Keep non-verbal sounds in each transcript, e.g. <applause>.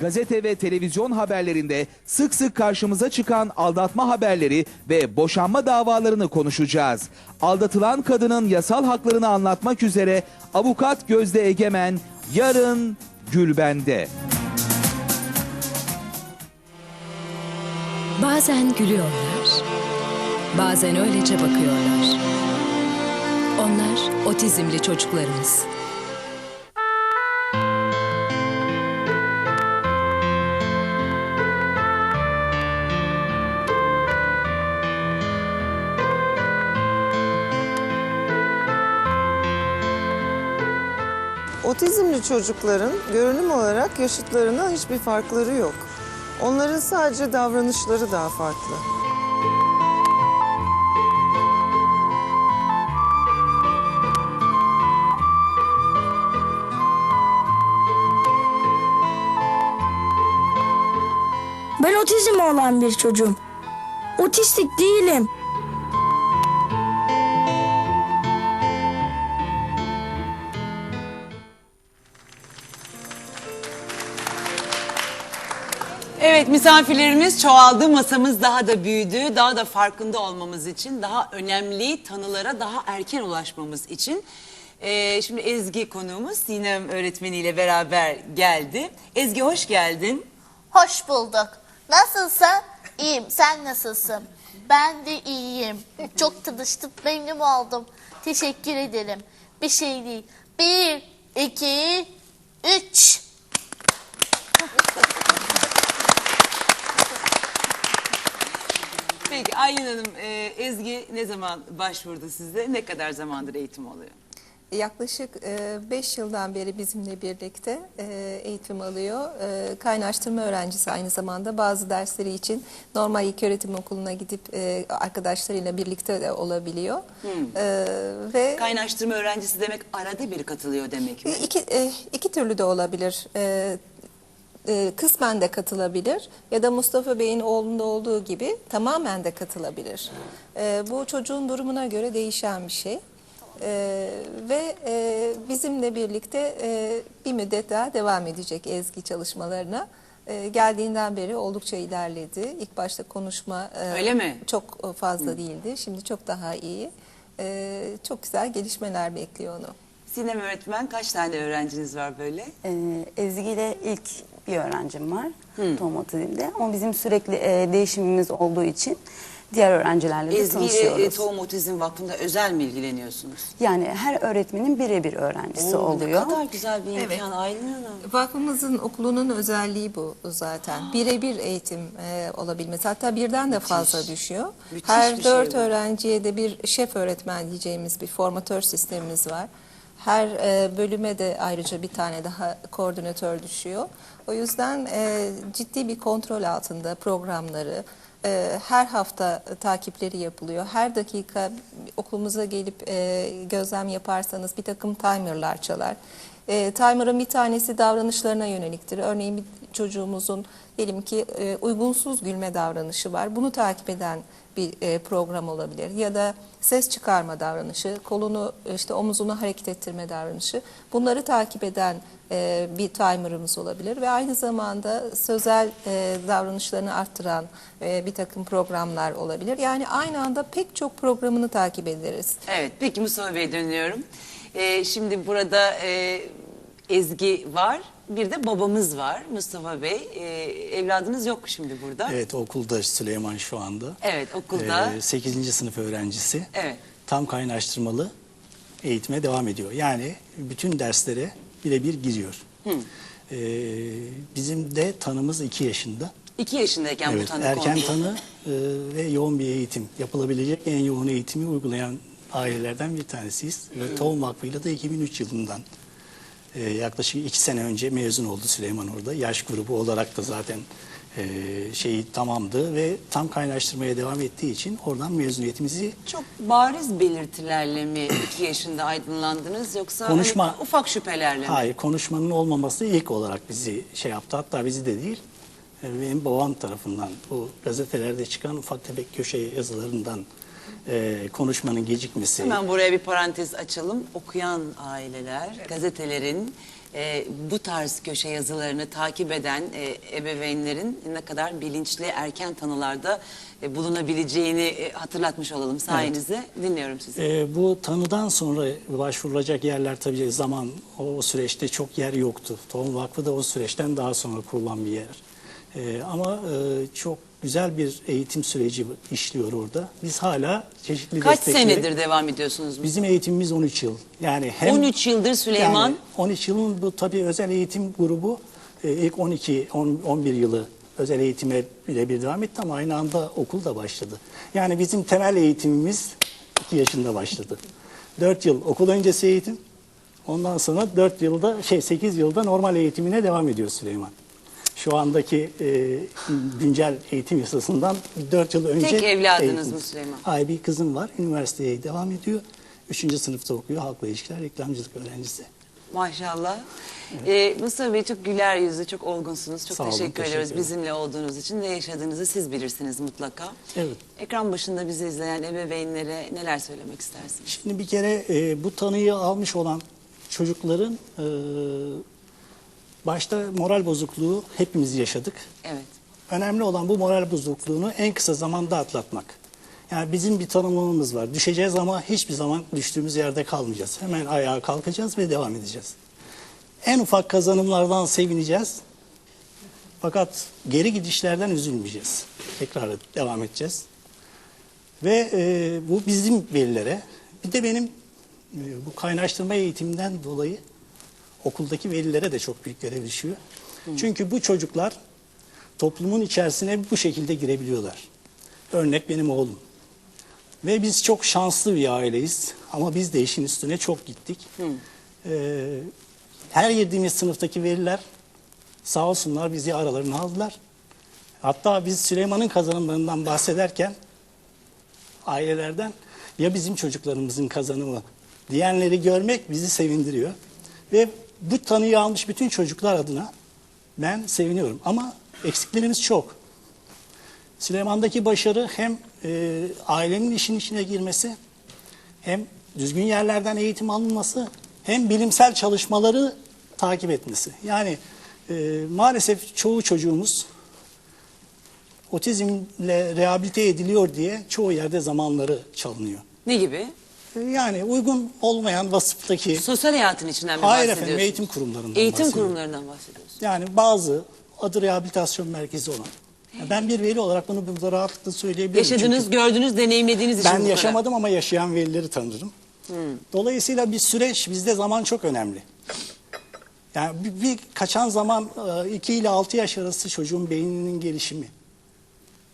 Gazete ve televizyon haberlerinde sık sık karşımıza çıkan aldatma haberleri ve boşanma davalarını konuşacağız. Aldatılan kadının yasal haklarını anlatmak üzere avukat Gözde Egemen yarın Gülben'de. Bazen gülüyorlar, bazen öylece bakıyorlar. Onlar otizmli çocuklarımız. Otizmli çocukların görünüm olarak yaşıtlarına hiçbir farkları yok. Onların sadece davranışları daha farklı. Ben otizm olan bir çocuğum. Otistik değilim. Misafirlerimiz çoğaldı, masamız daha da büyüdü. Daha da farkında olmamız için, daha önemli tanılara daha erken ulaşmamız için. Ee, şimdi Ezgi konuğumuz Sinem öğretmeniyle beraber geldi. Ezgi hoş geldin. Hoş bulduk. Nasılsın? İyiyim. Sen nasılsın? Ben de iyiyim. Çok tanıştık, memnun oldum. Teşekkür ederim. Bir şey değil. Bir, iki, üç. Peki Aylin Hanım, e, Ezgi ne zaman başvurdu size? Ne kadar zamandır eğitim alıyor? Yaklaşık 5 yıldan beri bizimle birlikte e, eğitim alıyor. E, Kaynaştırma öğrencisi aynı zamanda bazı dersleri için normal ilköğretim okuluna gidip e, arkadaşlarıyla birlikte de olabiliyor. E, Ve Kaynaştırma öğrencisi demek arada bir katılıyor demek mi? iki, e, iki türlü de olabilir. E, e, kısmen de katılabilir ya da Mustafa Bey'in oğlunda olduğu gibi tamamen de katılabilir. E, bu çocuğun durumuna göre değişen bir şey. E, ve e, bizimle birlikte e, bir müddet daha devam edecek Ezgi çalışmalarına. E, geldiğinden beri oldukça ilerledi. İlk başta konuşma e, Öyle mi? çok fazla değildi. Şimdi çok daha iyi. E, çok güzel gelişmeler bekliyor onu. Sinem öğretmen kaç tane öğrenciniz var böyle? Ee, Ezgi ile ilk bir öğrencim var Tom Otizm'de. Ama bizim sürekli e, değişimimiz olduğu için diğer öğrencilerle de Ezgi ile e, tanışıyoruz. Tohum Otizm Vakfı'nda özel mi ilgileniyorsunuz? Yani her öğretmenin birebir öğrencisi Oo, oluyor. Ne kadar güzel bir imkan Evet. Aylin Hanım. Vakfımızın okulunun özelliği bu zaten. Birebir eğitim e, olabilmesi. Hatta birden de fazla düşüyor. Müthiş Her şey dört bu. öğrenciye de bir şef öğretmen diyeceğimiz bir formatör sistemimiz var. Her e, bölüme de ayrıca bir tane daha koordinatör düşüyor. O yüzden e, ciddi bir kontrol altında programları, e, her hafta takipleri yapılıyor. Her dakika okulumuza gelip e, gözlem yaparsanız bir takım timerlar çalar. E, timer'ın bir tanesi davranışlarına yöneliktir. Örneğin bir çocuğumuzun diyelim ki e, uygunsuz gülme davranışı var. Bunu takip eden bir e, program olabilir. Ya da ses çıkarma davranışı, kolunu işte omuzunu hareket ettirme davranışı. Bunları takip eden e, bir timer'ımız olabilir ve aynı zamanda sözel e, davranışlarını arttıran bir takım programlar olabilir. Yani aynı anda pek çok programını takip ederiz. Evet, peki Mustafa Bey'e dönüyorum. Şimdi burada Ezgi var, bir de babamız var Mustafa Bey. Ee, evladınız yok şimdi burada. Evet okulda Süleyman şu anda. Evet, okulda. 8. sınıf öğrencisi. Evet. Tam kaynaştırmalı eğitime devam ediyor. Yani bütün derslere birebir giriyor. Ee, bizim de tanımız 2 yaşında. İki yaşındayken bu evet, tanı erken kondu. tanı e, ve yoğun bir eğitim yapılabilecek en yoğun eğitimi uygulayan ailelerden bir tanesiyiz. Ve Tohum Vakfı'yla da 2003 yılından e, yaklaşık iki sene önce mezun oldu Süleyman orada. Yaş grubu olarak da zaten e, şeyi tamamdı ve tam kaynaştırmaya devam ettiği için oradan mezuniyetimizi Çok bariz belirtilerle mi iki yaşında aydınlandınız yoksa Konuşma- hani ufak şüphelerle mi? Hayır, konuşmanın olmaması ilk olarak bizi şey yaptı. Hatta bizi de değil, e, benim babam tarafından bu gazetelerde çıkan ufak tefek köşe yazılarından e, konuşmanın gecikmesi. Hemen buraya bir parantez açalım. Okuyan aileler, gazetelerin e, bu tarz köşe yazılarını takip eden e, ebeveynlerin ne kadar bilinçli erken tanılarda e, bulunabileceğini e, hatırlatmış olalım sayenizde. Dinliyorum sizi. E, bu tanıdan sonra başvurulacak yerler tabii zaman o süreçte çok yer yoktu. Tohum Vakfı da o süreçten daha sonra kurulan bir yer. E, ama e, çok güzel bir eğitim süreci işliyor orada. Biz hala çeşitli Kaç destekleri- senedir devam ediyorsunuz? Bizim eğitimimiz 13 yıl. Yani hem 13 yıldır Süleyman. Yani 13 yılın bu tabii özel eğitim grubu e, ilk 12 10, 11 yılı özel eğitime bile bir devam etti ama aynı anda okul da başladı. Yani bizim temel eğitimimiz 2 yaşında başladı. 4 yıl okul öncesi eğitim. Ondan sonra 4 yılda şey 8 yılda normal eğitimine devam ediyor Süleyman. Şu andaki e, güncel eğitim yasasından 4 yıl önce Tek evladınız eğitim. mı Süleyman? Hayır bir kızım var. Üniversiteye devam ediyor. Üçüncü sınıfta okuyor. Halkla ilişkiler, reklamcılık öğrencisi. Maşallah. Ee, Mustafa Bey çok güler yüzlü, çok olgunsunuz. Çok Sağ olun, teşekkür, teşekkür ediyoruz ederim. bizimle olduğunuz için. Ne yaşadığınızı siz bilirsiniz mutlaka. Evet. Ekran başında bizi izleyen ebeveynlere neler söylemek istersiniz? Şimdi bir kere e, bu tanıyı almış olan çocukların e, başta moral bozukluğu hepimiz yaşadık. Evet. Önemli olan bu moral bozukluğunu en kısa zamanda atlatmak. Yani bizim bir tanımlamamız var. Düşeceğiz ama hiçbir zaman düştüğümüz yerde kalmayacağız. Hemen ayağa kalkacağız ve devam edeceğiz. En ufak kazanımlardan sevineceğiz. Fakat geri gidişlerden üzülmeyeceğiz. Tekrar devam edeceğiz. Ve e, bu bizim velilere. Bir de benim e, bu kaynaştırma eğitiminden dolayı okuldaki velilere de çok büyük görev düşüyor. Çünkü bu çocuklar toplumun içerisine bu şekilde girebiliyorlar. Örnek benim oğlum. Ve biz çok şanslı bir aileyiz. Ama biz de işin üstüne çok gittik. Ee, her girdiğimiz sınıftaki veliler sağ olsunlar bizi aralarına aldılar. Hatta biz Süleyman'ın kazanımlarından bahsederken ailelerden ya bizim çocuklarımızın kazanımı diyenleri görmek bizi sevindiriyor. Ve bu tanıyı almış bütün çocuklar adına ben seviniyorum. Ama eksiklerimiz çok. Süleyman'daki başarı hem e, ailenin işin içine girmesi, hem düzgün yerlerden eğitim alınması, hem bilimsel çalışmaları takip etmesi. Yani e, maalesef çoğu çocuğumuz otizmle rehabilite ediliyor diye çoğu yerde zamanları çalınıyor. Ne gibi? E, Yani uygun olmayan vasıftaki Sosyal hayatın içinden mi Hayır efendim eğitim kurumlarından Eğitim bahsediyorum. kurumlarından bahsediyorsunuz. Yani bazı adı rehabilitasyon merkezi olan. Ya Ben bir veli olarak bunu burada rahatlıkla söyleyebilirim. Yaşadığınız, Çünkü gördüğünüz, deneyimlediğiniz için ben yaşamadım ama yaşayan velileri tanırım. Dolayısıyla bir süreç bizde zaman çok önemli. Yani bir, bir kaçan zaman 2 ile 6 yaş arası çocuğun beyninin gelişimi.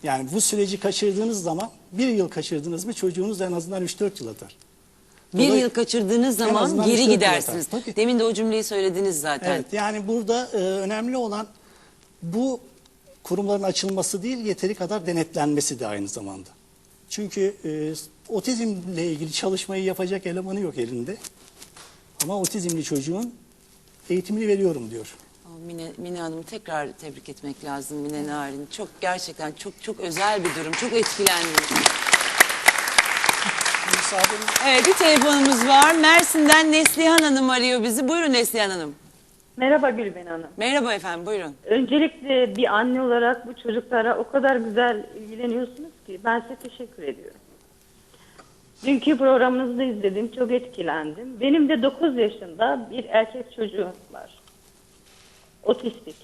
Yani bu süreci kaçırdığınız zaman bir yıl kaçırdınız mı çocuğunuz en azından 3-4 yıl atar. Bir yıl kaçırdığınız En zaman azından geri yıl gidersiniz. Tabii. Demin de o cümleyi söylediniz zaten. Evet yani burada e, önemli olan bu kurumların açılması değil yeteri kadar denetlenmesi de aynı zamanda. Çünkü e, otizmle ilgili çalışmayı yapacak elemanı yok elinde. Ama otizmli çocuğun eğitimini veriyorum diyor. Mine, Mine Hanım'ı tekrar tebrik etmek lazım Mine Narin. Çok gerçekten çok çok özel bir durum. Çok etkilendim. Evet bir telefonumuz var. Mersin'den Neslihan Hanım arıyor bizi. Buyurun Neslihan Hanım. Merhaba Gülben Hanım. Merhaba efendim buyurun. Öncelikle bir anne olarak bu çocuklara o kadar güzel ilgileniyorsunuz ki ben size teşekkür ediyorum. Dünkü programınızı da izledim, çok etkilendim. Benim de 9 yaşında bir erkek çocuğum var. Otistik.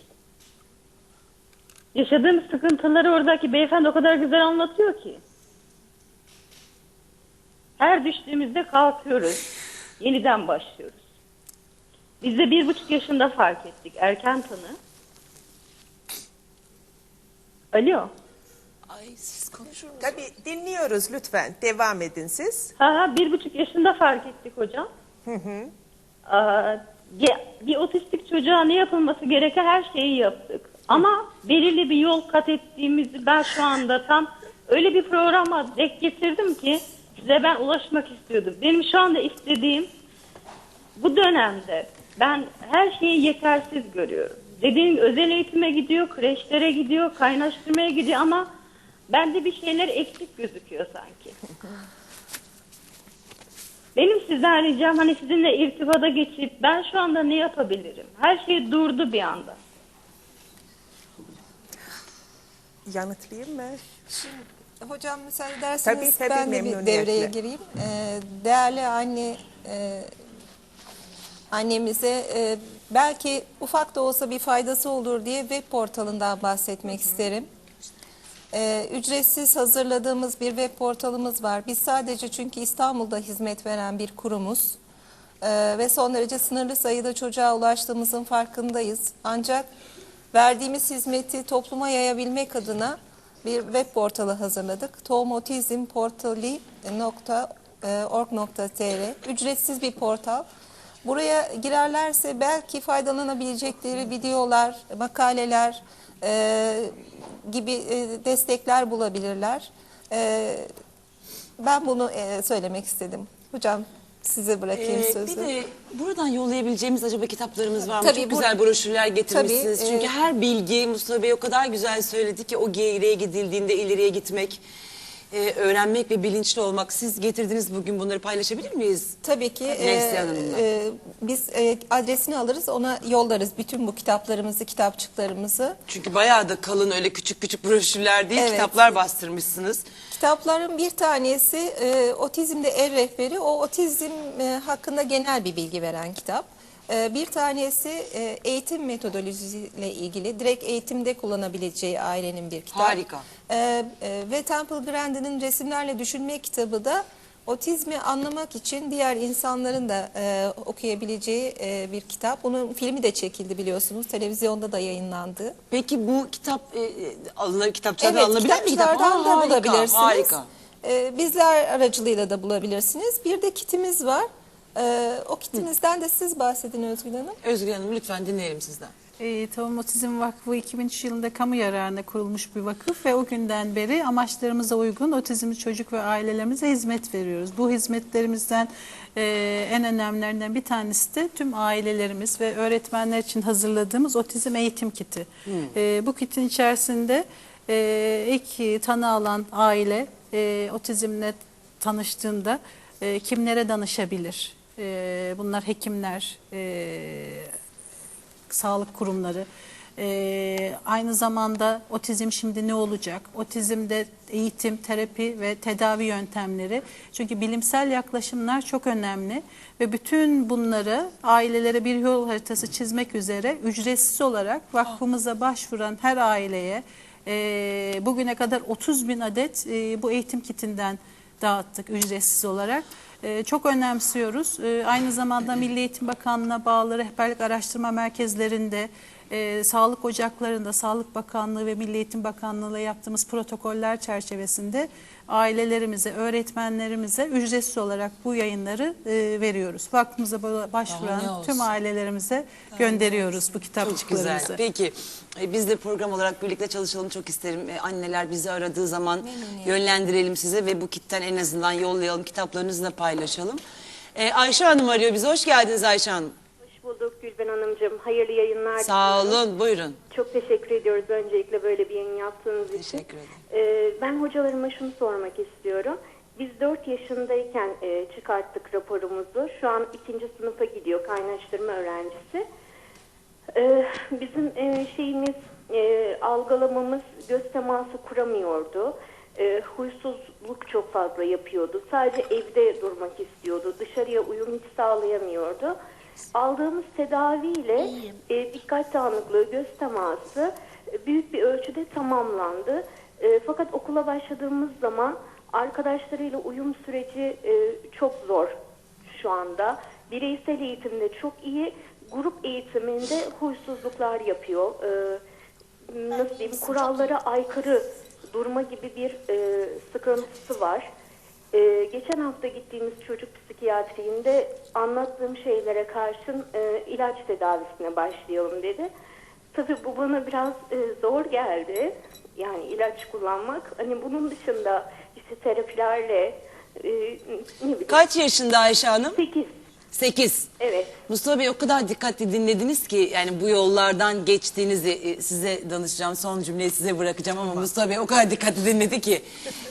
Yaşadığım sıkıntıları oradaki beyefendi o kadar güzel anlatıyor ki. Her düştüğümüzde kalkıyoruz. Yeniden başlıyoruz. Biz de bir buçuk yaşında fark ettik. Erken tanı. Alo. Ay siz konuşur musunuz? Tabii dinliyoruz lütfen. Devam edin siz. Ha, ha, bir buçuk yaşında fark ettik hocam. Aa, ge- bir otistik çocuğa ne yapılması gereken her şeyi yaptık. Ama belirli bir yol kat ettiğimizi ben şu anda tam öyle bir programa denk getirdim ki size ben ulaşmak istiyordum. Benim şu anda istediğim bu dönemde ben her şeyi yetersiz görüyorum. Dediğim özel eğitime gidiyor, kreşlere gidiyor, kaynaştırmaya gidiyor ama Bende bir şeyler eksik gözüküyor sanki. Benim sizden ricam hani sizinle irtibata geçip ben şu anda ne yapabilirim? Her şey durdu bir anda. Yanıtlayayım mı? Hocam müsaade ederseniz Tabii, tabii, ben de bir devreye gireyim. Ee, değerli anne e, annemize e, belki ufak da olsa bir faydası olur diye web portalından bahsetmek isterim. Ee, ücretsiz hazırladığımız bir web portalımız var. Biz sadece çünkü İstanbul'da hizmet veren bir kurumuz. Ee, ve son derece sınırlı sayıda çocuğa ulaştığımızın farkındayız. Ancak verdiğimiz hizmeti topluma yayabilmek adına bir web portalı hazırladık. tohumotizmportali.org.tr Ücretsiz bir portal. Buraya girerlerse belki faydalanabilecekleri videolar, makaleler e, gibi e, destekler bulabilirler. E, ben bunu e, söylemek istedim. Hocam size bırakayım Ee, sözü. bir de buradan yollayabileceğimiz acaba kitaplarımız var mı? Tabii, Çok bu- güzel broşürler getirmişsiniz. Tabii, Çünkü e- her bilgi Mustafa Bey o kadar güzel söyledi ki o geriye gidildiğinde ileriye gitmek, e, öğrenmek ve bilinçli olmak. Siz getirdiniz bugün bunları paylaşabilir miyiz? Tabii ki. Neslihan Hanım'la. e, biz e, adresini alırız, ona yollarız bütün bu kitaplarımızı, kitapçıklarımızı. Çünkü bayağı da kalın öyle küçük küçük broşürler değil Evet. kitaplar bastırmışsınız. Kitapların bir tanesi e, Otizmde El Rehberi. O otizm e, hakkında genel bir bilgi veren kitap. E, bir tanesi e, eğitim metodolojisiyle ilgili, direkt eğitimde kullanabileceği ailenin bir kitap. Harika. E, e, ve Temple Grandin'in Resimlerle Düşünme kitabı da otizmi anlamak için diğer insanların da e, okuyabileceği e, bir kitap. Bunun filmi de çekildi biliyorsunuz. Televizyonda da yayınlandı. Peki bu kitap e, alınır kitapçılarda Evet, alınabilir mi kitap? kitapçılardan da harika, bulabilirsiniz. Harika. Ee, bizler aracılığıyla da bulabilirsiniz. Bir de kitimiz var. Ee, o kitimizden de siz bahsedin Özgül Hanım. Özgür Hanım lütfen dinleyelim sizden. E, Tohum Otizm Vakfı 2003 yılında kamu yararına kurulmuş bir vakıf ve o günden beri amaçlarımıza uygun otizmli çocuk ve ailelerimize hizmet veriyoruz. Bu hizmetlerimizden e, en önemlilerinden bir tanesi de tüm ailelerimiz ve öğretmenler için hazırladığımız otizm eğitim kiti. E, bu kitin içerisinde e, ilk tanı alan aile e, otizmle tanıştığında e, kimlere danışabilir? E, bunlar hekimler, e, sağlık kurumları. Ee, aynı zamanda otizm şimdi ne olacak? Otizmde eğitim, terapi ve tedavi yöntemleri. Çünkü bilimsel yaklaşımlar çok önemli ve bütün bunları ailelere bir yol haritası çizmek üzere ücretsiz olarak vakfımıza başvuran her aileye e, bugüne kadar 30 bin adet e, bu eğitim kitinden dağıttık ücretsiz olarak. Ee, çok önemsiyoruz. Ee, aynı zamanda Milli Eğitim Bakanlığı'na bağlı rehberlik araştırma merkezlerinde, e, sağlık ocaklarında, Sağlık Bakanlığı ve Milli Eğitim Bakanlığı'yla yaptığımız protokoller çerçevesinde ailelerimize, öğretmenlerimize ücretsiz olarak bu yayınları e, veriyoruz. Vakfımıza Daha başvuran tüm ailelerimize gönderiyoruz bu Çok kitapçıklarımızı. güzel. Peki e, biz de program olarak birlikte çalışalım çok isterim. E, Anneler bizi aradığı zaman yönlendirelim size ve bu kitten en azından yollayalım. Kitaplarınızı da paylaşalım. E, Ayşe Hanım arıyor bizi. Hoş geldiniz Ayşe Hanım. Bulduk Gülben Hanımcığım. Hayırlı yayınlar Sağ diliyorum. olun. Buyurun. Çok teşekkür ediyoruz öncelikle böyle bir yayın yaptığınız için. Teşekkür ederim. Ee, ben hocalarıma şunu sormak istiyorum. Biz 4 yaşındayken e, çıkarttık raporumuzu. Şu an ikinci sınıfa gidiyor kaynaştırma öğrencisi. Ee, bizim e, şeyimiz e, algılamamız göz teması kuramıyordu. E, huysuzluk çok fazla yapıyordu. Sadece evde durmak istiyordu. Dışarıya uyum hiç sağlayamıyordu. Aldığımız tedaviyle e, dikkat dağınıklığı, göz teması e, büyük bir ölçüde tamamlandı. E, fakat okula başladığımız zaman arkadaşlarıyla uyum süreci e, çok zor şu anda. Bireysel eğitimde çok iyi, grup eğitiminde huysuzluklar yapıyor. Ee, nasıl diyeyim, kurallara aykırı durma gibi bir e, sıkıntısı var. Ee, geçen hafta gittiğimiz çocuk psikiyatriğinde anlattığım şeylere karşın e, ilaç tedavisine başlayalım dedi. Tabii bu bana biraz e, zor geldi. Yani ilaç kullanmak. Hani bunun dışında işte terapilerle e, ne bileyim, Kaç yaşında Ayşe Hanım? 8. 8. Evet. Mustafa Bey o kadar dikkatli dinlediniz ki yani bu yollardan geçtiğinizi e, size danışacağım. Son cümleyi size bırakacağım ama Mustafa Bey o kadar dikkatli dinledi ki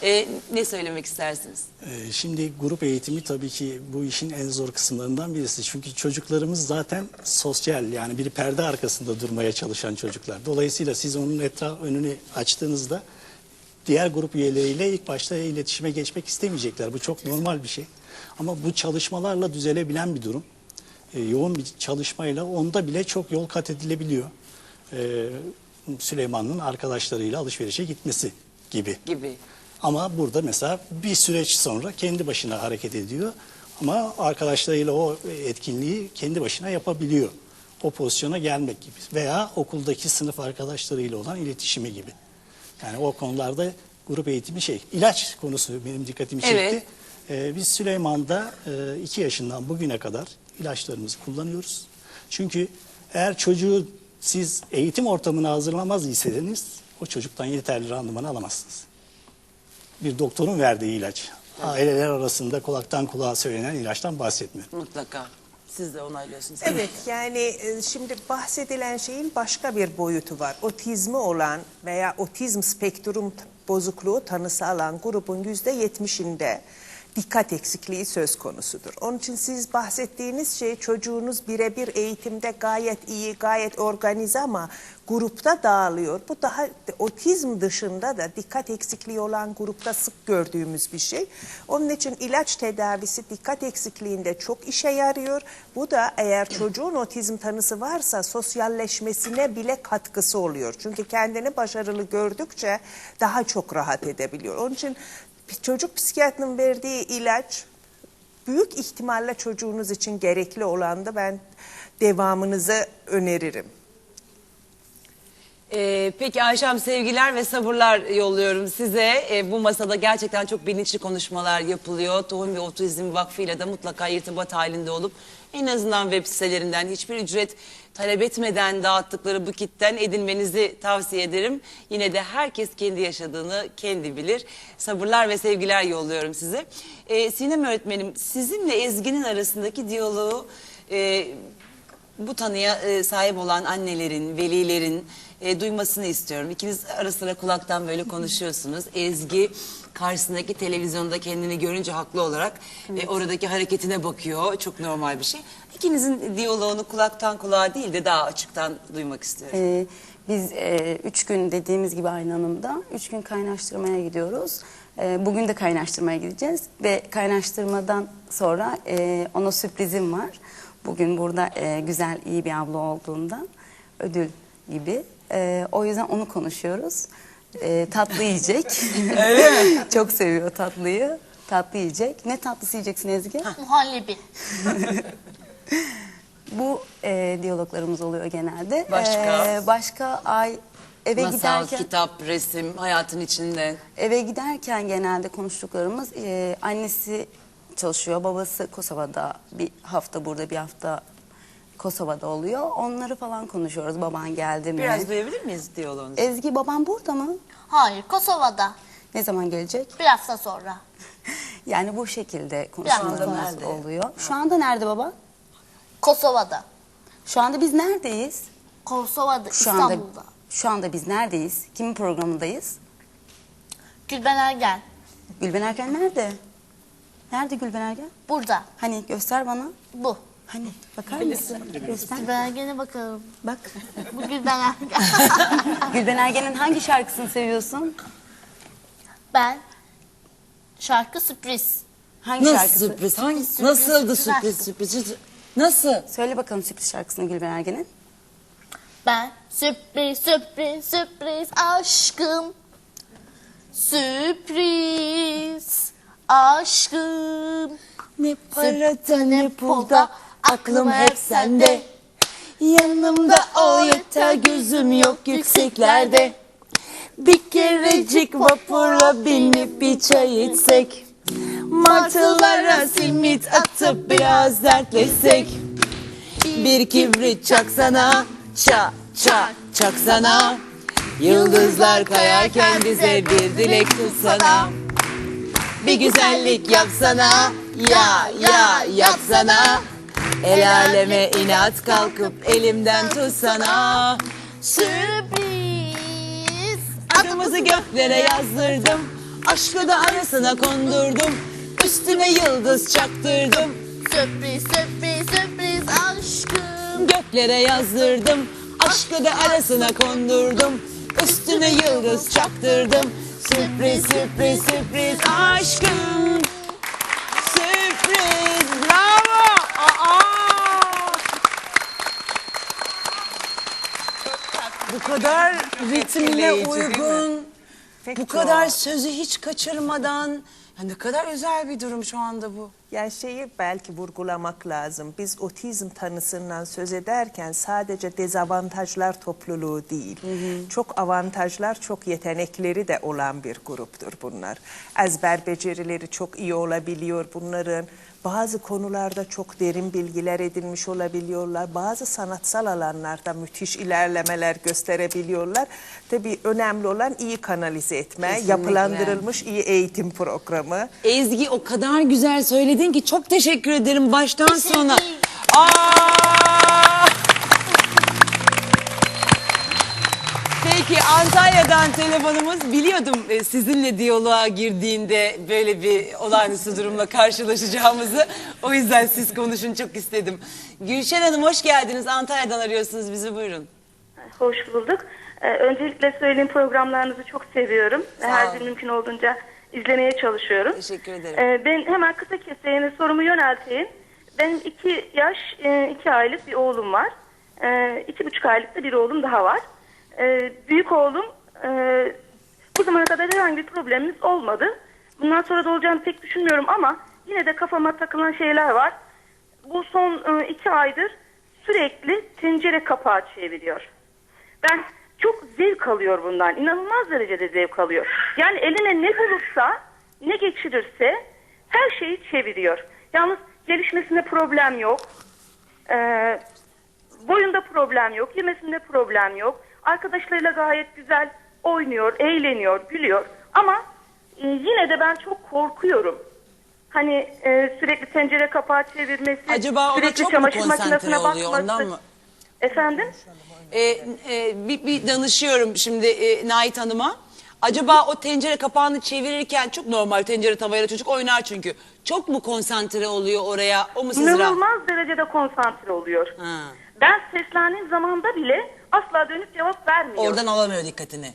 e, ne söylemek istersiniz? Ee, Şimdi grup eğitimi tabii ki bu işin en zor kısımlarından birisi. Çünkü çocuklarımız zaten sosyal yani bir perde arkasında durmaya çalışan çocuklar. Dolayısıyla siz onun etraf önünü açtığınızda diğer grup üyeleriyle ilk başta iletişime geçmek istemeyecekler. Bu çok normal bir şey. Ama bu çalışmalarla düzelebilen bir durum. Ee, yoğun bir çalışmayla onda bile çok yol kat edilebiliyor. Ee, Süleyman'ın arkadaşlarıyla alışverişe gitmesi gibi. Gibi. Ama burada mesela bir süreç sonra kendi başına hareket ediyor. Ama arkadaşlarıyla o etkinliği kendi başına yapabiliyor. O pozisyona gelmek gibi. Veya okuldaki sınıf arkadaşlarıyla olan iletişimi gibi. Yani o konularda grup eğitimi şey. ilaç konusu benim dikkatimi çekti. Evet. Ee, biz Süleyman'da 2 yaşından bugüne kadar ilaçlarımızı kullanıyoruz. Çünkü eğer çocuğu siz eğitim ortamına hazırlamaz iseniz o çocuktan yeterli randıman alamazsınız bir doktorun verdiği ilaç. Aileler arasında kulaktan kulağa söylenen ilaçtan bahsetmiyorum. Mutlaka. Siz de onaylıyorsunuz. Evet yani e, şimdi bahsedilen şeyin başka bir boyutu var. Otizmi olan veya otizm spektrum bozukluğu tanısı alan grubun yüzde yetmişinde dikkat eksikliği söz konusudur. Onun için siz bahsettiğiniz şey çocuğunuz birebir eğitimde gayet iyi, gayet organize ama grupta dağılıyor. Bu daha otizm dışında da dikkat eksikliği olan grupta sık gördüğümüz bir şey. Onun için ilaç tedavisi dikkat eksikliğinde çok işe yarıyor. Bu da eğer çocuğun otizm tanısı varsa sosyalleşmesine bile katkısı oluyor. Çünkü kendini başarılı gördükçe daha çok rahat edebiliyor. Onun için çocuk psikiyatrının verdiği ilaç büyük ihtimalle çocuğunuz için gerekli olan da ben devamınızı öneririm. Ee, peki Ayşem sevgiler ve sabırlar yolluyorum size. Ee, bu masada gerçekten çok bilinçli konuşmalar yapılıyor. Tohum ve Otizm Vakfı ile de mutlaka irtibat halinde olup en azından web sitelerinden hiçbir ücret talep etmeden dağıttıkları bu kitten edinmenizi tavsiye ederim. Yine de herkes kendi yaşadığını kendi bilir. Sabırlar ve sevgiler yolluyorum size. Ee, Sinem öğretmenim sizinle Ezgi'nin arasındaki diyaloğu e, bu tanıya e, sahip olan annelerin, velilerin e, duymasını istiyorum. İkiniz ara sıra kulaktan böyle konuşuyorsunuz. Ezgi karşısındaki televizyonda kendini görünce haklı olarak e, oradaki hareketine bakıyor. Çok normal bir şey. İkinizin diyaloğunu kulaktan kulağa değil de daha açıktan duymak istiyorum. Ee, biz e, üç gün dediğimiz gibi Aynı Hanım'da üç gün kaynaştırmaya gidiyoruz. E, bugün de kaynaştırmaya gideceğiz ve kaynaştırmadan sonra e, ona sürprizim var. Bugün burada e, güzel iyi bir abla olduğundan ödül gibi. E, o yüzden onu konuşuyoruz. E, tatlı yiyecek. <laughs> Öyle mi? <laughs> Çok seviyor tatlıyı. Tatlı yiyecek. Ne tatlısı yiyeceksin Ezgi? Muhallebi. <laughs> Bu e, diyaloglarımız oluyor genelde. Başka? E, başka ay eve Masal, giderken kitap, resim, hayatın içinde. eve giderken genelde konuştuklarımız e, annesi çalışıyor, babası Kosova'da bir hafta burada bir hafta Kosova'da oluyor. Onları falan konuşuyoruz. Baban geldi mi? Biraz duyabilir miyiz diyaloğunuzu? Ezgi baban burada mı? Hayır, Kosova'da. Ne zaman gelecek? Bir hafta sonra. <laughs> Yani bu şekilde konuşmalarımız Nerede? oluyor. Şu anda nerede baba? Kosova'da. Şu anda biz neredeyiz? Kosova'da, Şu anda, İstanbul'da. şu anda biz neredeyiz? Kimin programındayız? Gülben Ergen. Gülben Ergen nerede? Nerede Gülben Ergen? Burada. Hani göster bana. Bu. Hani bakar mısın? Göster. Gülben Ergen'e bakalım. Bak. Bu Gülben Ergen. <laughs> Gülben Ergen'in hangi şarkısını seviyorsun? ben şarkı sürpriz. Hangi Nasıl şarkısı? sürpriz? Hangi, Sürpriz, nasıldı sürpriz. sürpriz, sürpriz? Nasıl? Söyle bakalım sürpriz şarkısını Gülben Ergen'in. Ben sürpriz sürpriz sürpriz aşkım. Sürpriz aşkım. Ne parada ne pulda aklım hep sende. Yanımda ol yeter gözüm yok yükseklerde. Bir kerecik vapura binip bir çay içsek. Martılara simit atıp biraz dertleşsek. Bir kibrit çaksana, ça ça çaksana. Yıldızlar kayarken bize bir dilek tutsana. Bir güzellik yapsana, ya ya yapsana. El aleme inat kalkıp elimden tutsana. Sürpriz. Adımızı göklere yazdırdım. Aşkı da arasına kondurdum. Üstüne yıldız çaktırdım. Sürpriz, sürpriz, sürpriz aşkım. Göklere yazdırdım. Aşkı da arasına kondurdum. Üstüne yıldız çaktırdım. Sürpriz, sürpriz, sürpriz aşkım. Sürpriz. Bravo. Aa! Bu kadar ritmine etkileyici, değil mi? uygun, Pek bu çok. kadar sözü hiç kaçırmadan. Ya ne kadar özel bir durum şu anda bu. Yani şeyi belki vurgulamak lazım. Biz otizm tanısından söz ederken sadece dezavantajlar topluluğu değil. Çok avantajlar, çok yetenekleri de olan bir gruptur bunlar. Ezber becerileri çok iyi olabiliyor bunların. Bazı konularda çok derin bilgiler edinmiş olabiliyorlar. Bazı sanatsal alanlarda müthiş ilerlemeler gösterebiliyorlar. Tabii önemli olan iyi kanalize etme, Kesinlikle. yapılandırılmış iyi eğitim programı. Ezgi o kadar güzel söyledin ki çok teşekkür ederim baştan sona. Aa! Peki Antalya'dan telefonumuz biliyordum e, sizinle diyaloğa girdiğinde böyle bir olağanüstü durumla karşılaşacağımızı. O yüzden siz konuşun çok istedim. Gülşen Hanım hoş geldiniz. Antalya'dan arıyorsunuz bizi buyurun. Hoş bulduk. Ee, öncelikle söyleyeyim programlarınızı çok seviyorum. Sağ Her olun. gün mümkün olduğunca izlemeye çalışıyorum. Teşekkür ederim. Ee, ben hemen kısa keseyim sorumu yönelteyim. Benim iki yaş, e, iki aylık bir oğlum var. E, iki buçuk aylık da bir oğlum daha var. E, büyük oğlum e, bu zamana kadar herhangi bir problemimiz olmadı. Bundan sonra da olacağını pek düşünmüyorum ama yine de kafama takılan şeyler var. Bu son e, iki aydır sürekli tencere kapağı çeviriyor. Ben çok zevk alıyor bundan. İnanılmaz derecede zevk alıyor. Yani eline ne bulursa, ne geçirirse her şeyi çeviriyor. Yalnız gelişmesinde problem yok. Ee, boyunda problem yok. Yemesinde problem yok. Arkadaşlarıyla gayet güzel oynuyor, eğleniyor, gülüyor. Ama e, yine de ben çok korkuyorum. Hani e, sürekli tencere kapağı çevirmesi, Acaba ona sürekli çok mu çamaşır konsantre makinesine oluyor bakması. ondan mı? Efendim? Ee, e, bir, bir danışıyorum şimdi e, Nait Hanım'a. Acaba o tencere kapağını çevirirken çok normal tencere tavayla çocuk oynar çünkü. Çok mu konsantre oluyor oraya? O mu sizi rahat- İnanılmaz derecede konsantre oluyor. Ha. Ben seslendiğim zamanda bile asla dönüp cevap vermiyor. Oradan alamıyor dikkatini.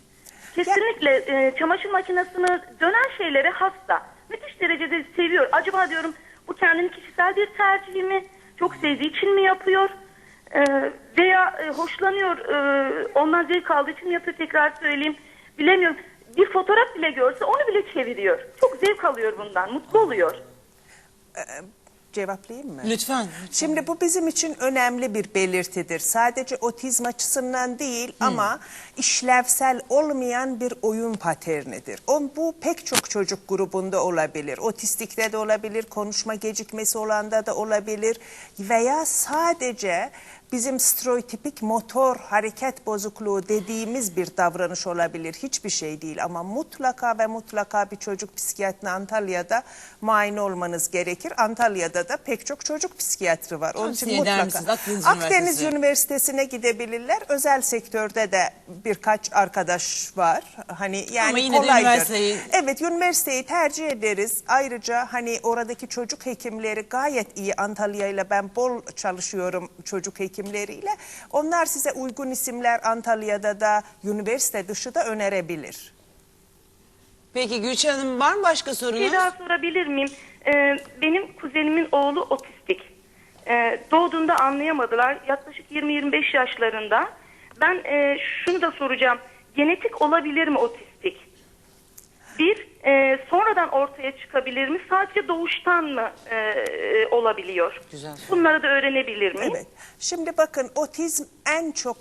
Kesinlikle e, çamaşır makinesini dönen şeylere hasta. Müthiş derecede seviyor. Acaba diyorum bu kendini kişisel bir tercih mi? Çok sevdiği için mi yapıyor? E, veya e, hoşlanıyor, e, ondan zevk aldığı için mi yapıyor tekrar söyleyeyim. Bilemiyorum. Bir fotoğraf bile görse onu bile çeviriyor. Çok zevk alıyor bundan, mutlu oluyor. Cevaplayayım mı? Lütfen. Şimdi bu bizim için önemli bir belirtidir. Sadece otizm açısından değil ama işlevsel olmayan bir oyun paternidir. O, bu pek çok çocuk grubunda olabilir. Otistikte de olabilir, konuşma gecikmesi olanda da olabilir veya sadece bizim stereotipik motor hareket bozukluğu dediğimiz bir davranış olabilir. Hiçbir şey değil ama mutlaka ve mutlaka bir çocuk psikiyatrine Antalya'da muayene olmanız gerekir. Antalya'da da pek çok çocuk psikiyatri var. Onun için mutlaka misiniz? Akdeniz Akdeniz Üniversitesi. Üniversitesi'ne gidebilirler. Özel sektörde de birkaç arkadaş var. Hani yani Ama yine de kolaydır. üniversiteyi- Evet üniversiteyi tercih ederiz. Ayrıca hani oradaki çocuk hekimleri gayet iyi. Antalya ile ben bol çalışıyorum çocuk hekimleriyle. Onlar size uygun isimler Antalya'da da üniversite dışı da önerebilir. Peki Gülşen Hanım var mı başka Bir sorunuz? şey daha sorabilir miyim? Ee, benim kuzenimin oğlu otistik. Ee, doğduğunda anlayamadılar. Yaklaşık 20-25 yaşlarında. Ben e, şunu da soracağım. Genetik olabilir mi otistik? Bir, e, sonradan ortaya çıkabilir mi? Sadece doğuştan mı e, e, olabiliyor? Güzel. Bunları da öğrenebilir miyim? Evet. Şimdi bakın otizm en çok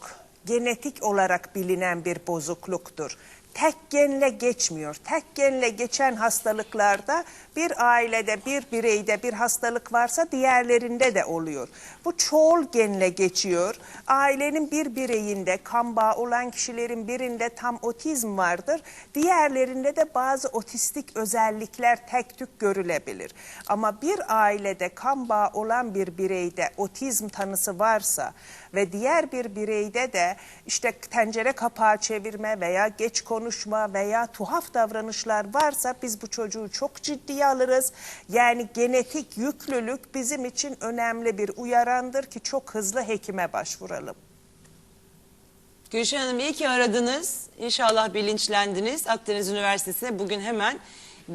genetik olarak bilinen bir bozukluktur. Tek genle geçmiyor. Tek genle geçen hastalıklarda bir ailede, bir bireyde bir hastalık varsa diğerlerinde de oluyor. Bu çoğul genle geçiyor. Ailenin bir bireyinde kan bağı olan kişilerin birinde tam otizm vardır. Diğerlerinde de bazı otistik özellikler tek tük görülebilir. Ama bir ailede kan bağı olan bir bireyde otizm tanısı varsa ve diğer bir bireyde de işte tencere kapağı çevirme veya geç konuşma veya tuhaf davranışlar varsa biz bu çocuğu çok ciddiye alırız. Yani genetik yüklülük bizim için önemli bir uyarandır ki çok hızlı hekime başvuralım. Gülşen Hanım iyi ki aradınız. İnşallah bilinçlendiniz. Akdeniz Üniversitesi'ne bugün hemen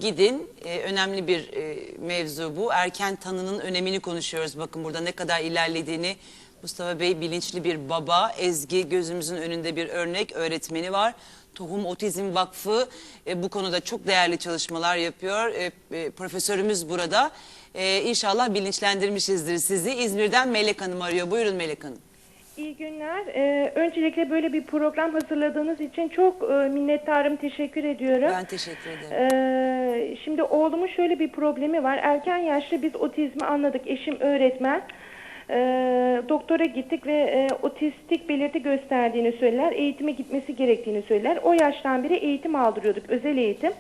gidin. Ee, önemli bir e, mevzu bu. Erken tanının önemini konuşuyoruz. Bakın burada ne kadar ilerlediğini. Mustafa Bey bilinçli bir baba. Ezgi gözümüzün önünde bir örnek öğretmeni var. Tohum Otizm Vakfı e, bu konuda çok değerli çalışmalar yapıyor. E, e, profesörümüz burada. E, inşallah bilinçlendirmişizdir sizi. İzmir'den Melek Hanım arıyor. Buyurun Melek Hanım. İyi günler. Ee, öncelikle böyle bir program hazırladığınız için çok e, minnettarım. Teşekkür ediyorum. Ben teşekkür ederim. Ee, şimdi oğlumun şöyle bir problemi var. Erken yaşta biz otizmi anladık. Eşim öğretmen. Ee, doktora gittik ve e, otistik belirti gösterdiğini söyler. Eğitime gitmesi gerektiğini söyler. O yaştan beri eğitim aldırıyorduk. Özel eğitim.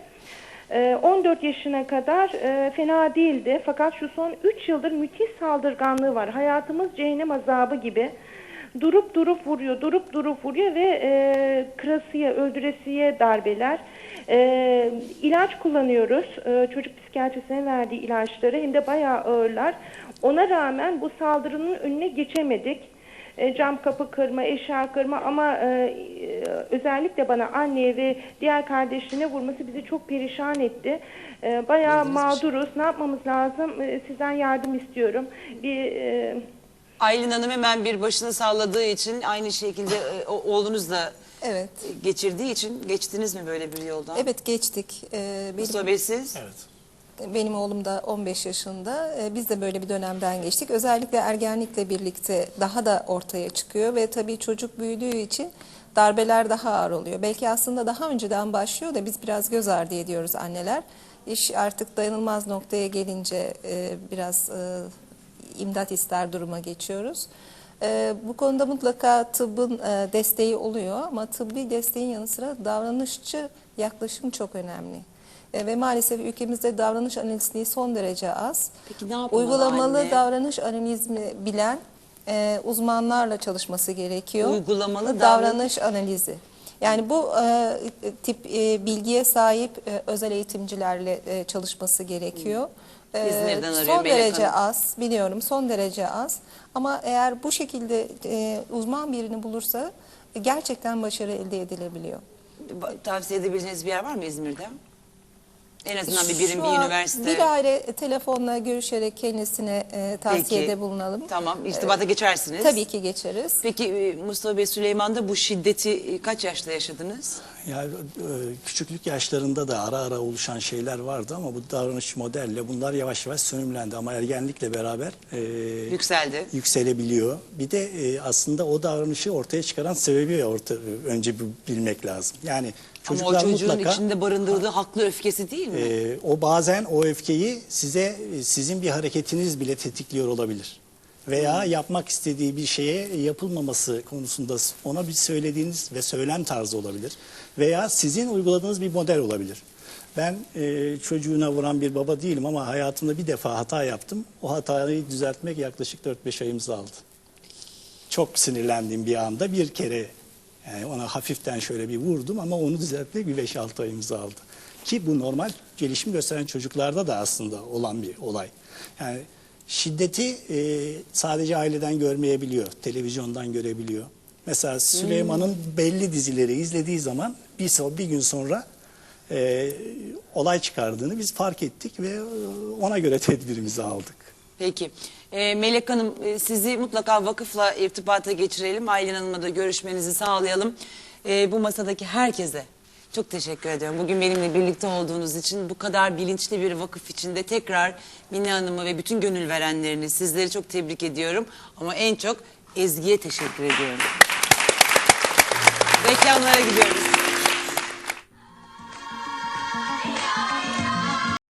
Ee, 14 yaşına kadar e, fena değildi. Fakat şu son 3 yıldır müthiş saldırganlığı var. Hayatımız cehennem azabı gibi. Durup durup vuruyor, durup durup vuruyor ve e, kırasıya, öldüresiye darbeler. E, ilaç kullanıyoruz. E, çocuk psikiyatrisine verdiği ilaçları hem de bayağı ağırlar. Ona rağmen bu saldırının önüne geçemedik. E, cam kapı kırma, eşya kırma ama e, e, özellikle bana anneye ve diğer kardeşine vurması bizi çok perişan etti. E, bayağı mağduruz. Ne yapmamız lazım? E, sizden yardım istiyorum. Bir e, Aylin Hanım hemen bir başını salladığı için aynı şekilde e, o- oğlunuz da Evet. geçirdiği için geçtiniz mi böyle bir yoldan? Evet geçtik. Ee, benim, Mustafa Bey siz? Benim oğlum da 15 yaşında. Ee, biz de böyle bir dönemden geçtik. Özellikle ergenlikle birlikte daha da ortaya çıkıyor ve tabii çocuk büyüdüğü için darbeler daha ağır oluyor. Belki aslında daha önceden başlıyor da biz biraz göz ardı ediyoruz anneler. İş artık dayanılmaz noktaya gelince e, biraz e, imdat ister duruma geçiyoruz. E, bu konuda mutlaka tıbbın e, desteği oluyor ama tıbbi desteğin yanı sıra davranışçı yaklaşım çok önemli. E, ve maalesef ülkemizde davranış analistliği son derece az. Peki ne yapmalı Uygulamalı anne? davranış analizmi bilen e, uzmanlarla çalışması gerekiyor. Uygulamalı davranış analizi. Yani bu e, tip e, bilgiye sahip e, özel eğitimcilerle e, çalışması gerekiyor. E, İzmir'den arıyor son Melek derece Hanım. az biliyorum son derece az ama eğer bu şekilde e, uzman birini bulursa e, gerçekten başarı elde edilebiliyor. Ba- Tavsiye edebileceğiniz bir yer var mı İzmir'de? En azından bir birim, Şu bir an üniversite. Bir aile telefonla görüşerek kendisine e, tavsiyede Peki. bulunalım. Tamam, irtibata geçersiniz. Tabii ki geçeriz. Peki e, Mustafa Bey Süleyman'da bu şiddeti e, kaç yaşta yaşadınız? Yani e, küçüklük yaşlarında da ara ara oluşan şeyler vardı ama bu davranış modelle bunlar yavaş yavaş sönümlendi ama ergenlikle beraber e, Yükseldi. yükselebiliyor. Bir de e, aslında o davranışı ortaya çıkaran sebebi orta, önce bir bilmek lazım. Yani Ama çocuklar o çocuğun mutlaka içinde barındırdığı haklı öfkesi değil mi? e, o bazen o öfkeyi size e, sizin bir hareketiniz bile tetikliyor olabilir. Veya yapmak istediği bir şeye yapılmaması konusunda ona bir söylediğiniz ve söylem tarzı olabilir. Veya sizin uyguladığınız bir model olabilir. Ben e, çocuğuna vuran bir baba değilim ama hayatımda bir defa hata yaptım. O hatayı düzeltmek yaklaşık 4-5 ayımızı aldı. Çok sinirlendiğim bir anda bir kere yani ona hafiften şöyle bir vurdum ama onu düzeltmek bir 5-6 ayımızı aldı. Ki bu normal gelişim gösteren çocuklarda da aslında olan bir olay. Yani şiddeti e, sadece aileden görmeyebiliyor, televizyondan görebiliyor. Mesela Süleyman'ın belli dizileri izlediği zaman bir, bir gün sonra e, olay çıkardığını biz fark ettik ve e, ona göre tedbirimizi aldık. Peki. E, Melek Hanım e, sizi mutlaka vakıfla irtibata geçirelim. Aylin Hanım'la da görüşmenizi sağlayalım. E, bu masadaki herkese çok teşekkür ediyorum. Bugün benimle birlikte olduğunuz için bu kadar bilinçli bir vakıf içinde tekrar Mine Hanım'ı ve bütün gönül verenlerini sizleri çok tebrik ediyorum. Ama en çok Ezgi'ye teşekkür ediyorum. Reklamlara gidiyoruz.